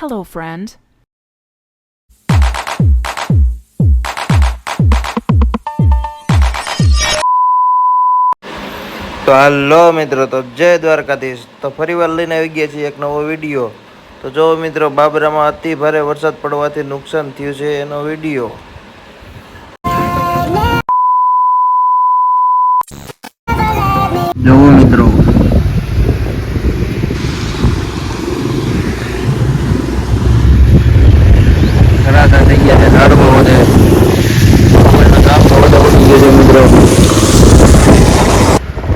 Hello, friend. તો હાલો મિત્રો તો જય દ્વારકાધીશ. તો ફરી વાર લઈને આવી ગયા છીએ એક નવો વીડિયો. તો જો મિત્રો બાબરામાં અતિ ભારે વરસાદ પડવાથી નુકસાન થયું છે એનો વીડિયો. જુઓ મિત્રો ઘરાટા થઈ ગયા છે મિત્રો.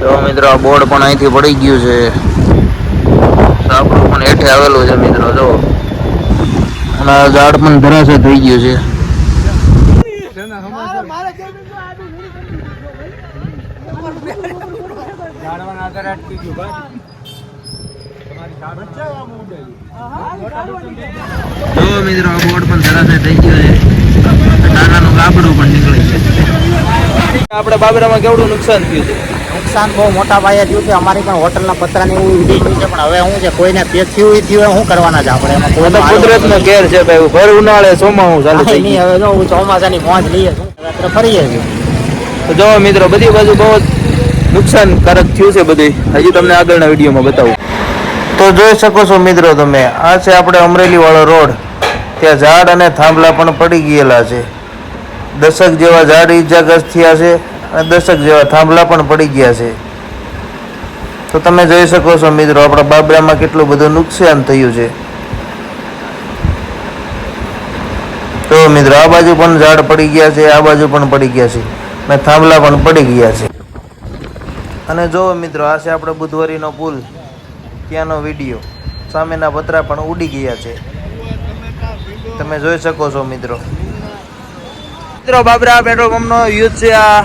તો મિત્રો, આ બોર્ડ પણ અહીંથી પડી ગયું છે. સાપડું પણ હેઠે આવેલું છે મિત્રો, જો. અને ઝાડ પણ ધરાશે થઈ ગયું છે. જો મિત્રો આ બોર્ડ પણ ધરાશે થઈ ગયો છે. નાનાનું ગાબડું પણ નીકળે છે. આપણે બાબરામાં કેવડું નુકસાન થયું છે? નુકસાન બહુ મોટા પાયે થયું છે. અમારી પણ હોટલના પતરાને એવું ઉડી ગયું છે પણ હવે શું છે કોઈને તે થયું થયું શું કરવાના છે આપણે. એમાં આ તો કુદરત નો ઘેર છે ભાઈ ભર ઉનાળે ચોમાસું ચાલુ થઈ નહીં હવે જો હું ચોમાસાની મોજ લઈએ છું આપણે ફરીએ છીએ. તો જો મિત્રો બધી બાજુ બહુ નુકસાનકારક થયું છે બધી હજી તમને આગળના વિડીયોમાં બતાવું. તો જોઈ શકો છો મિત્રો તમે. આ છે આપણે અમરેલી વાળો રોડ. ત્યાં ઝાડ અને થાંભલા પણ પડી ગયેલા છે. દશક જેવા ઝાડ ઈજાગ્રસ્ત થયા છે અને દશક જેવા થાંભલા પણ પડી ગયા છે. તો તમે જોઈ શકો છો મિત્રો, આપણા બાબરામાં કેટલું બધું નુકસાન થયું છે. તો મિત્રો, આ બાજુ પણ ઝાડ પડી ગયા છે, આ બાજુ પણ પડી ગયા છે અને થાંભલા પણ પડી ગયા છે. અને જો મિત્રો, આ છે આપણે બુધવારીનો પુલ. ત્યાંનો વીડિયો. સામેના પતરા પણ ઉડી ગયા છે. તમે જોઈ શકો છો, મિત્રો. મિત્રો, બાબરા પેટ્રોલ પંપનો યુદ્ધ છે, આ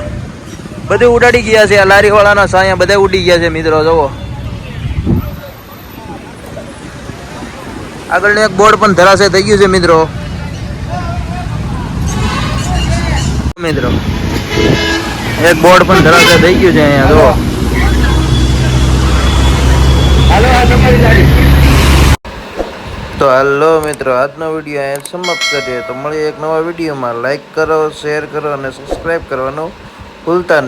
બધે ઉડાડી ગયા છે, આ લારી વાળાના સાયા બધા ઉડી ગયા છે, મિત્રો જોવો આગળનું એક બોર્ડ પણ ધરાશે, થઈ ગયું છે, મિત્રો. મિત્રો. એક બોર્ડ પણ ધરાશે, થઈ ગયું છે, અહીંયા જો તો હાલો મિત્રો, આજનો વીડિયો અહીંયા સમાપ્ત કરીએ. તો મળીએ એક નવા વિડીયોમાં. લાઈક કરો શેર કરો અને સબસ્ક્રાઈબ કરવાનું ભૂલતા નહીં.